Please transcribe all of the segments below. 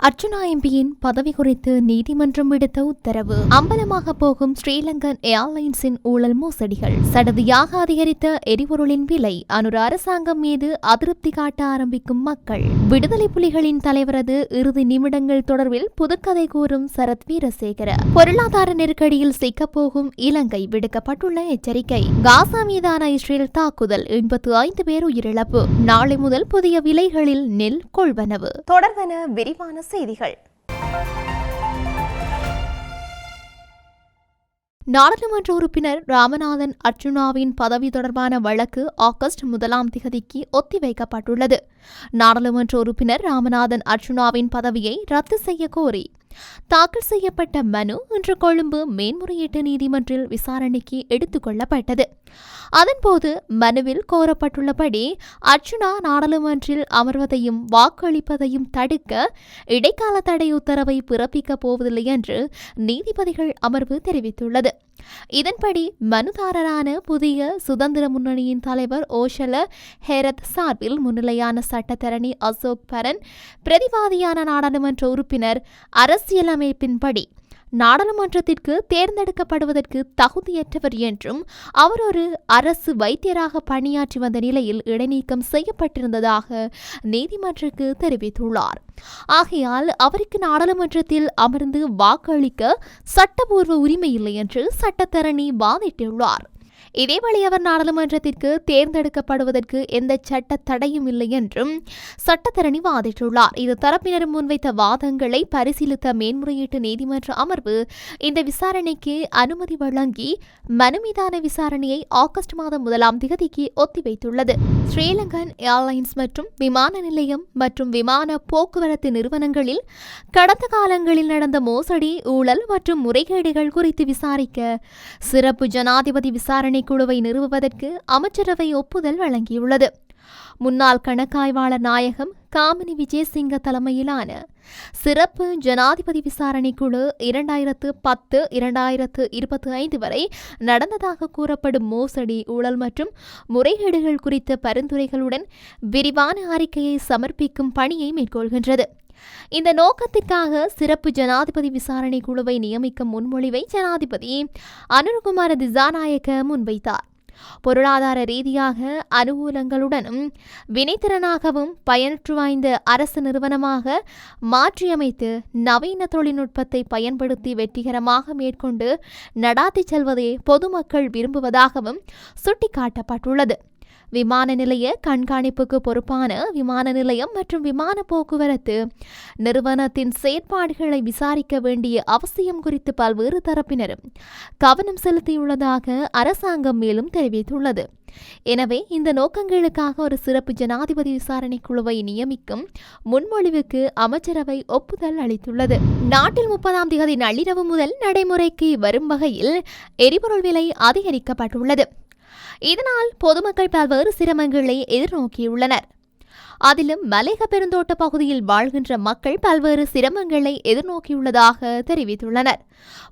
அர்ச்சுனா எம்பியின் பதவி குறித்து நீதிமன்றம் விடுத்த உத்தரவு. அம்பலமாக போகும் ஸ்ரீலங்கன் ஏர்லைன்ஸின் ஊழல் மோசடிகள். சடதியாக அதிகரித்த எரிபொருளின் விலை அனுர அரசாங்கம் மீது அதிருப்தி காட்ட ஆரம்பிக்கும் மக்கள். விடுதலை புலிகளின் தலைவரது இறுதி நிமிடங்கள் தொடர்பில் புதுக்கதை கூறும் சரத் வீரசேகர. பொருளாதார நெருக்கடியில் சிக்கப்போகும் இலங்கை விடுக்கப்பட்டுள்ள எச்சரிக்கை. காசா மீதான இஸ்ரேல் தாக்குதல் எண்பத்து ஐந்து பேர் உயிரிழப்பு. நாளை முதல் புதிய விலைகளில் நெல் கொள்வனவு. தொடர்பென விரிவான செய்திகள். நாடாளுமன்ற உறுப்பினர் ராமநாதன் அர்ச்சுனாவின் பதவி தொடர்பான வழக்கு ஆகஸ்ட் முதலாம் திகதிக்கு ஒத்திவைக்கப்பட்டுள்ளது. நாடாளுமன்ற உறுப்பினர் ராமநாதன் அர்ச்சுனாவின் பதவியை ரத்து செய்ய கோரி தாக்கல் செய்யப்பட்ட மனு இன்று கொழும்பு மேன்முறையீட்டு நீதிமன்றில் விசாரணைக்கு எடுத்துக் கொள்ளப்பட்டது. அதன்போது மனுவில் கோரப்பட்டுள்ளபடி அர்ச்சுனா நாடாளுமன்றில் அமர்வதையும் வாக்களிப்பதையும் தடுக்க இடைக்கால தடை உத்தரவை பிறப்பிக்கப் போவதில்லை என்று நீதிபதிகள் அமர்வு தெரிவித்துள்ளது. இதன்படி மனுதாரரான புதிய சுதந்திர முன்னணியின் தலைவர் ஓஷல ஹேரத் சார்பில் முன்னிலையான சட்டத்தரணி அசோக் பரன் பிரதிவாதியான நாடாளுமன்ற உறுப்பினர் அரசியலமைப்பின்படி நாடாளுமன்றத்திற்கு தேர்ந்தெடுக்கப்படுவதற்கு தகுதியற்றவர் என்றும் அவர் ஒரு அரசு வைத்தியராக பணியாற்றி வந்த நிலையில் இடைநீக்கம் செய்யப்பட்டிருந்ததாக நீதிமன்றக்கு தெரிவித்துள்ளார். ஆகையால் அவருக்கு நாடாளுமன்றத்தில் அமர்ந்து வாக்களிக்க சட்டபூர்வ உரிமை இல்லை என்று சட்டத்தரணி வாதிட்டுள்ளார். இதேவேளை அவர் நாடாளுமன்றத்திற்கு தேர்ந்தெடுக்கப்படுவதற்கு எந்த சட்ட தடையும் இல்லை என்றும் சட்டத்தரணி வாதிட்டுள்ளார். இது தரப்பினரும் முன்வைத்த வாதங்களை பரிசீலித்த மேன்முறையீட்டு நீதிமன்ற அமர்வு இந்த விசாரணைக்கு அனுமதி வழங்கி மனு மீதான விசாரணையை ஆகஸ்ட் மாதம் முதலாம் திகதிக்கு ஒத்திவைத்துள்ளது. ஸ்ரீலங்கன் ஏர்லைன்ஸ் மற்றும் விமான நிலையம் மற்றும் விமான போக்குவரத்து நிறுவனங்களில் கடந்த காலங்களில் நடந்த மோசடி ஊழல் மற்றும் முறைகேடுகள் குறித்து விசாரிக்க சிறப்பு ஜனாதிபதி விசாரணை குழுவை நிறுவுவதற்கு அமைச்சரவை ஒப்புதல் வழங்கியுள்ளது. முன்னாள் கணக்காய்வாளர் நாயகம் காமினி விஜயசிங்க தலைமையிலான சிறப்பு ஜனாதிபதி விசாரணை குழு இரண்டாயிரத்து பத்து இரண்டாயிரத்து இருபத்தி ஐந்து வரை நடந்ததாக கூறப்படும் மோசடி ஊழல் மற்றும் முறைகேடுகள் குறித்த பரிந்துரைகளுடன் விரிவான அறிக்கையை சமர்ப்பிக்கும் பணியை மேற்கொள்கின்றது. இந்த நோக்கத்திற்காக சிறப்பு ஜனாதிபதி விசாரணை குழுவை நியமிக்கும் முன்மொழிவை ஜனாதிபதி அனுர்குமார திசாநாயக்க முன்வைத்தார். பொருளாதார ரீதியாக அனுகூலங்களுடனும் வினைத்திறனாகவும் பயனற்று வாய்ந்த அரசு நிறுவனமாக மாற்றியமைத்து நவீன தொழில்நுட்பத்தை பயன்படுத்தி வெற்றிகரமாக மேற்கொண்டு நடாத்தி செல்வதே பொதுமக்கள் விரும்புவதாகவும் சுட்டிக்காட்டப்பட்டுள்ளது. விமான நிலைய கண்காணிப்புக்கு பொறுப்பான விமான நிலையம் மற்றும் விமான போக்குவரத்து. நிறுவனத்தின் செயற்பாடுகளை விசாரிக்க வேண்டிய அவசியம் குறித்து பல்வேறு தரப்பினரும் கவனம் செலுத்தியுள்ளதாக அரசாங்கம் மேலும் தெரிவித்துள்ளது. எனவே இந்த நோக்கங்களுக்காக ஒரு சிறப்பு ஜனாதிபதி விசாரணை குழுவை நியமிக்கும் முன்மொழிவுக்கு அமைச்சரவை ஒப்புதல் அளித்துள்ளது. நாட்டில் முப்பதாம் தேதி நள்ளிரவு முதல் நடைமுறைக்கு வரும் வகையில் எரிபொருள் விலை அதிகரிக்கப்பட்டுள்ளது. இதனால் பொதுமக்கள் பல்வேறு சிரமங்களை எதிர்நோக்கியுள்ளனர். அதிலும் மலேக பெருந்தோட்ட பகுதியில் வாழ்கின்ற மக்கள் பல்வேறு சிரமங்களை எதிர்நோக்கியுள்ளதாக தெரிவித்துள்ளனர்.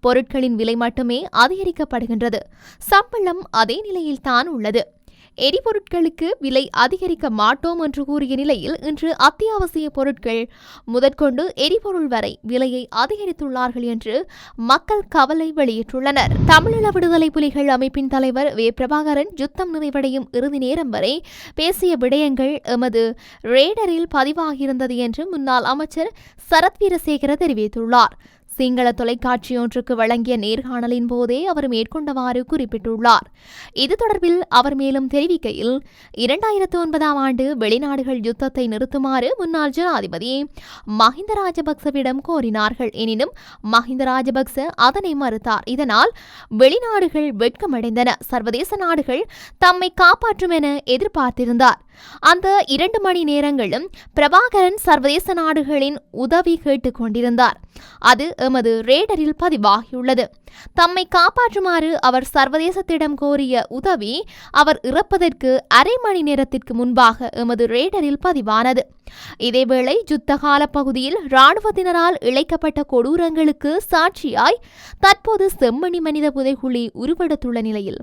பொருட்களின் விலை மட்டுமே அதிகரிக்கப்படுகின்றது. சம்பளம் அதே நிலையில்தான் உள்ளது. எரிபொருட்களுக்கு விலை அதிகரிக்க மாட்டோம் என்று கூறிய நிலையில் இன்று அத்தியாவசிய பொருட்கள் முதற்கொண்டு எரிபொருள் வரை விலையை அதிகரித்துள்ளார்கள் என்று மக்கள் கவலை வெளியிட்டுள்ளனர். தமிழீழ விடுதலை புலிகள் அமைப்பின் தலைவர் வே. பிரபாகரன் யுத்தம் நிறைவடையும் இறுதி நேரம் வரை பேசிய விடயங்கள் எமது ரேடரில் பதிவாகியிருந்தது என்று முன்னாள் அமைச்சர் சரத் வீரசேகர தெரிவித்துள்ளார். சிங்கள தொலைக்காட்சியொன்றுக்கு வழங்கிய நேர்காணலின் போதே அவர் மேற்கொண்டவாறு குறிப்பிட்டுள்ளார். இது தொடர்பில் அவர் மேலும் தெரிவிக்கையில் இரண்டாயிரத்து ஒன்பதாம் ஆண்டு வெளிநாடுகள் யுத்தத்தை நிறுத்துமாறு முன்னாள் ஜனாதிபதி மஹிந்த ராஜபக்சவிடம் கோரினார்கள். எனினும் மஹிந்த ராஜபக்ச அதனை மறுத்தார். இதனால் வெளிநாடுகள் வெட்கமடைந்தன. சர்வதேச நாடுகள் தம்மை காப்பாற்றும் என எதிர்பார்த்திருந்தார். அந்த இரண்டு மணி நேரங்களும் பிரபாகரன் சர்வதேச நாடுகளின் உதவி கேட்டுக் கொண்டிருந்தார் அது எமது ரேடரில் பதிவாகியுள்ளது. தம்மை காப்பாற்றுமாறு அவர் சர்வதேசத்திடம் கோரிய உதவி அவர் இறப்பதற்கு அரை மணி நேரத்திற்கு முன்பாக எமது ரேடரில் பதிவானது. இதேவேளை யுத்தகால பகுதியில் இராணுவத்தினரால் இழைக்கப்பட்ட கொடூரங்களுக்கு சாட்சியாய் தற்போது செம்மணி மனித புதைகுழி உருவெடுத்துள்ள நிலையில்.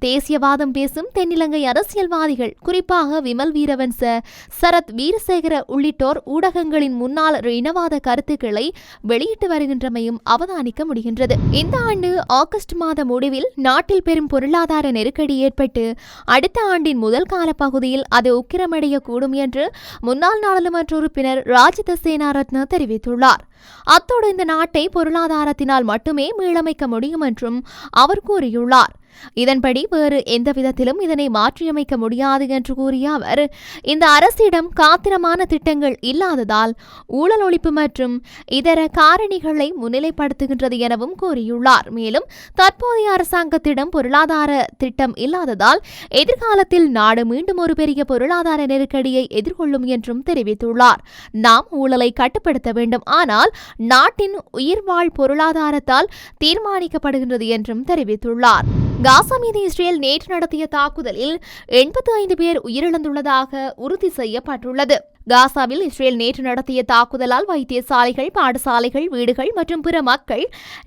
தேசியவாதம் பேசும் தென்னிலங்கை அரசியல்வாதிகள் குறிப்பாக விமல் வீரவன்ச சரத் வீரசேகர உள்ளிட்டோர் ஊடகங்களின் முன்னாள் இனவாத கருத்துக்களை வெளியிட்டு வருகின்றமையும் அவதானிக்க முடிகின்றது. இந்த ஆண்டு ஆகஸ்ட் மாத முடிவில் நாட்டில் பெரும் பொருளாதார நெருக்கடி ஏற்பட்டு அடுத்த ஆண்டின் முதல் கால பகுதியில் அது உக்கிரமடையக்கூடும் என்று முன்னாள் நாடாளுமன்ற உறுப்பினர் ராஜித சேனாரத்ன தெரிவித்துள்ளார். அத்தோடு இந்த நாட்டை பொருளாதாரத்தினால் மட்டுமே மீளமைக்க முடியும் என்றும் அவர் கூறியுள்ளார். இதன்படி வேறு எந்த விதத்திலும் இதனை மாற்றியமைக்க முடியாது என்று கூறிய அவர் இந்த அரசிடம் காத்திரமான திட்டங்கள் இல்லாததால் ஊழல் ஒழிப்பு மற்றும் இதர காரணிகளை முன்னிலைப்படுத்துகின்றது எனவும் கூறியுள்ளார். மேலும் தற்போதைய அரசாங்கத்திடம் பொருளாதார திட்டம் இல்லாததால் எதிர்காலத்தில் நாடு மீண்டும் ஒரு பெரிய பொருளாதார நெருக்கடியை எதிர்கொள்ளும் என்றும் தெரிவித்துள்ளார். நாம் ஊழலை கட்டுப்படுத்த வேண்டும். ஆனால் நாட்டின் உயிர்வாழ் பொருளாதாரத்தால் தீர்மானிக்கப்படுகின்றது என்றும் தெரிவித்துள்ளார். காசா மீது இஸ்ரேல் நேற்று நடத்திய தாக்குதலில் எண்பத்தி ஐந்து பேர் உயிரிழந்துள்ளதாக உறுதி செய்யப்பட்டுள்ளது. காசாவில் இஸ்ரேல் நேற்று நடத்திய தாக்குதலால் வைத்தியசாலைகள் பாடசாலைகள் வீடுகள் மற்றும் பிற மக்கள்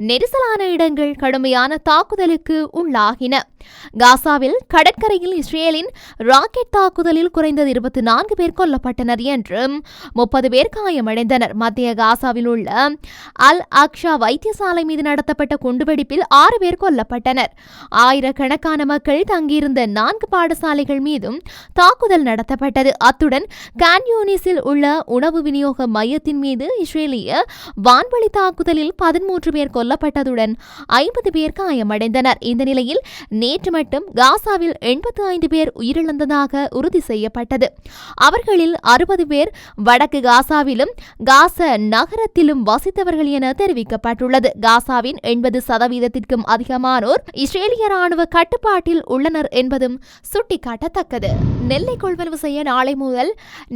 நெரிசலான இடங்கள் கடுமையான தாக்குதலுக்கு உள்ளாகின. காசாவில் கடற்கரையில் இஸ்ரேலின் ராக்கெட் தாக்குதலில் குறைந்தது இருபத்தி நான்கு பேர் கொல்லப்பட்டனர் என்றும் முப்பது பேர் காயமடைந்தனர். மத்திய காசாவில் உள்ள அல் அக்ஷா வைத்தியசாலை மீது நடத்தப்பட்ட குண்டுவெடிப்பில் ஆறு பேர் கொல்லப்பட்டனர். ஆயிரக்கணக்கான மக்கள் தங்கியிருந்த நான்கு பாடசாலைகள் மீதும் தாக்குதல் நடத்தப்பட்டது. அத்துடன் கான்யூனிஸில் உள்ள உணவு விநியோக மையத்தின் மீது இஸ்ரேலிய வான்வழி தாக்குதலில் பதிமூன்று பேர் கொல்லப்பட்டதுடன் ஐம்பது பேர் காயமடைந்தனர். இந்த நிலையில் நேற்று மட்டும் காசாவில் எண்பத்து ஐந்து பேர் உயிரிழந்ததாக உறுதி செய்யப்பட்டது. அவர்களில் அறுபது பேர் வடக்கு காசாவிலும் காச நகரத்திலும் வசித்தவர்கள் என தெரிவிக்கப்பட்டுள்ளது. காசாவின் எண்பது சதவீதத்திற்கும் அதிகமானோர் இஸ்ரேலிய ராணுவ கட்டுப்பாட்டில் உள்ளனர் என்பதும் சுட்டிக்காட்டத்தக்கது. நெல்லை கொள்வனவு செய்ய நாளை முதல்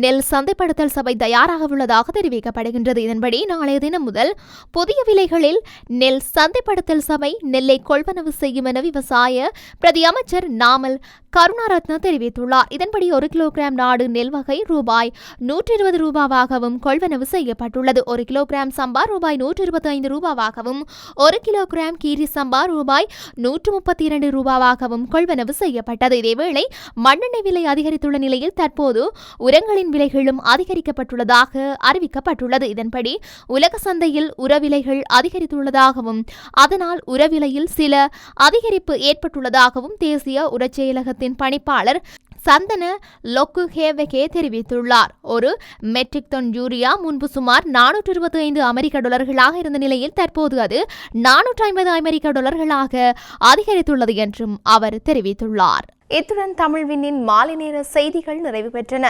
நெல் சந்தைப்படுத்தல் சபை தயாராக உள்ளதாக தெரிவிக்கப்படுகின்றது. இதன்படி நாளைய தினம் முதல் புதிய விலைகளில் நெல் சந்தைப்படுத்தல் சபை நெல்லை கொள்வனவு செய்யும் என விவசாய பிரதி அமைச்சர் நாமல் கருணாரத்ன தெரிவித்துள்ளார். இதன்படி ஒரு கிலோகிராம் நாடு நெல் வகை ரூபாய் நூற்றி இருபது ரூபாவாகவும் கொள்வனவு செய்யப்பட்டுள்ளது. ஒரு கிலோகிராம் சம்பா ரூபாய் நூற்றி இருபத்தி ஐந்து ரூபாவாகவும் ஒரு கிலோகிராம் கீரி சம்பா ரூபாய் நூற்று முப்பத்தி இரண்டு ரூபாவாகவும் கொள்வனவு செய்யப்பட்டது. இதேவேளை மண்ணெண்ணெய் விலை அதிகரித்துள்ள நிலையில் தற்போது உரங்களின் விலைகள் விலைகளும் அதிகரிக்கப்பட்டுள்ளதாக அறிவிக்கப்பட்டுள்ளது. இதன்படி உலக சந்தையில் உரவிலைகள் அதிகரித்துள்ளதாகவும் அதனால் உரவிலையில் சில அதிகரிப்பு ஏற்பட்டுள்ளதாகவும் தேசிய உரச் செயலகத்தின் பணிப்பாளர் சந்தன லொக்கு ஹேவகே தெரிவித்துள்ளார். ஒரு மெட்ரிக் டன் யூரியா முன்பு சுமார் நானூற்று இருபத்தி ஐந்து அமெரிக்க டாலர்களாக இருந்த நிலையில் தற்போது அது நானூற்று ஐம்பது அமெரிக்க டாலர்களாக அதிகரித்துள்ளது என்றும் அவர் தெரிவித்துள்ளார். இத்துடன் தமிழ்வினின் மாலை நேர செய்திகள் நிறைவு பெற்றன.